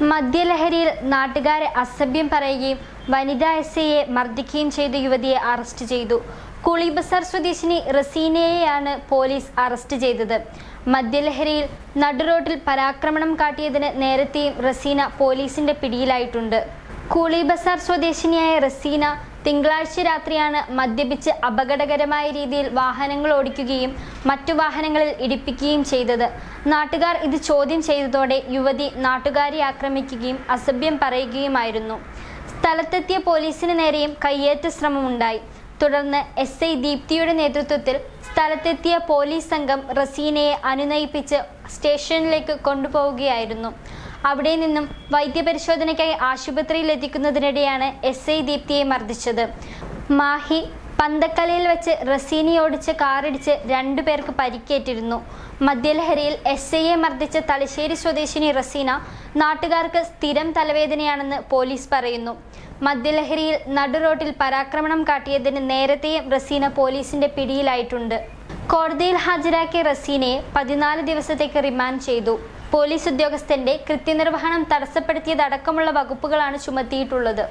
മദ്യലഹരിയിൽ നാട്ടുകാരെ അസഭ്യം പറയുകയും വനിതാ എസ് ഐയെ മർദ്ദിക്കുകയും ചെയ്ത യുവതിയെ അറസ്റ്റ് ചെയ്തു. കുളിബസാർ സ്വദേശിനി റസീനയെയാണ് പോലീസ് അറസ്റ്റ് ചെയ്തത്. മദ്യലഹരിയിൽ നടുറോട്ടിൽ പരാക്രമണം കാട്ടിയതിന് നേരത്തെയും റസീന പോലീസിന്റെ പിടിയിലായിട്ടുണ്ട്. കൂളിബസാർ സ്വദേശിനിയായ റസീന തിങ്കളാഴ്ച രാത്രിയാണ് മദ്യപിച്ച് അപകടകരമായ രീതിയിൽ വാഹനങ്ങൾ ഓടിക്കുകയും മറ്റു വാഹനങ്ങളിൽ ഇടിപ്പിക്കുകയും ചെയ്തത്. നാട്ടുകാർ ഇത് ചോദ്യം ചെയ്തതോടെ യുവതി നാട്ടുകാരെ ആക്രമിക്കുകയും അസഭ്യം പറയുകയുമായിരുന്നു. സ്ഥലത്തെത്തിയ പോലീസിന് നേരെയും കയ്യേറ്റ ശ്രമമുണ്ടായി. തുടർന്ന് എസ് ഐ ദീപ്തിയുടെ നേതൃത്വത്തിൽ സ്ഥലത്തെത്തിയ പോലീസ് സംഘം റസീനയെ അനുനയിപ്പിച്ച് സ്റ്റേഷനിലേക്ക് കൊണ്ടുപോവുകയായിരുന്നു. അവിടെ നിന്നും വൈദ്യപരിശോധനയ്ക്കായി ആശുപത്രിയിൽ എത്തിക്കുന്നതിനിടെയാണ് എസ് ഐ ദീപ്തിയെ മർദ്ദിച്ചത്. മാഹി പന്തക്കലയിൽ വെച്ച് റസീനി ഓടിച്ച് കാറിടിച്ച് രണ്ടുപേർക്ക് പരിക്കേറ്റിരുന്നു. മദ്യലഹരിയിൽ എസ് ഐയെ മർദ്ദിച്ച തലശ്ശേരി സ്വദേശിനി റസീന നാട്ടുകാർക്ക് സ്ഥിരം തലവേദനയാണെന്ന് പോലീസ് പറയുന്നു. മദ്യലഹരിയിൽ നടുറോട്ടിൽ പരാക്രമണം കാട്ടിയതിന് നേരത്തെയും റസീന പോലീസിന്റെ പിടിയിലായിട്ടുണ്ട്. കോടതിയിൽ ഹാജരാക്കിയ റസീനെ പതിനാല് ദിവസത്തേക്ക് റിമാൻഡ് ചെയ്തു. പോലീസ് ഉദ്യോഗസ്ഥന്റെ കൃത്യനിർവഹണം തടസ്സപ്പെടുത്തിയതടക്കമുള്ള വകുപ്പുകളാണ് ചുമത്തിയിട്ടുള്ളത്.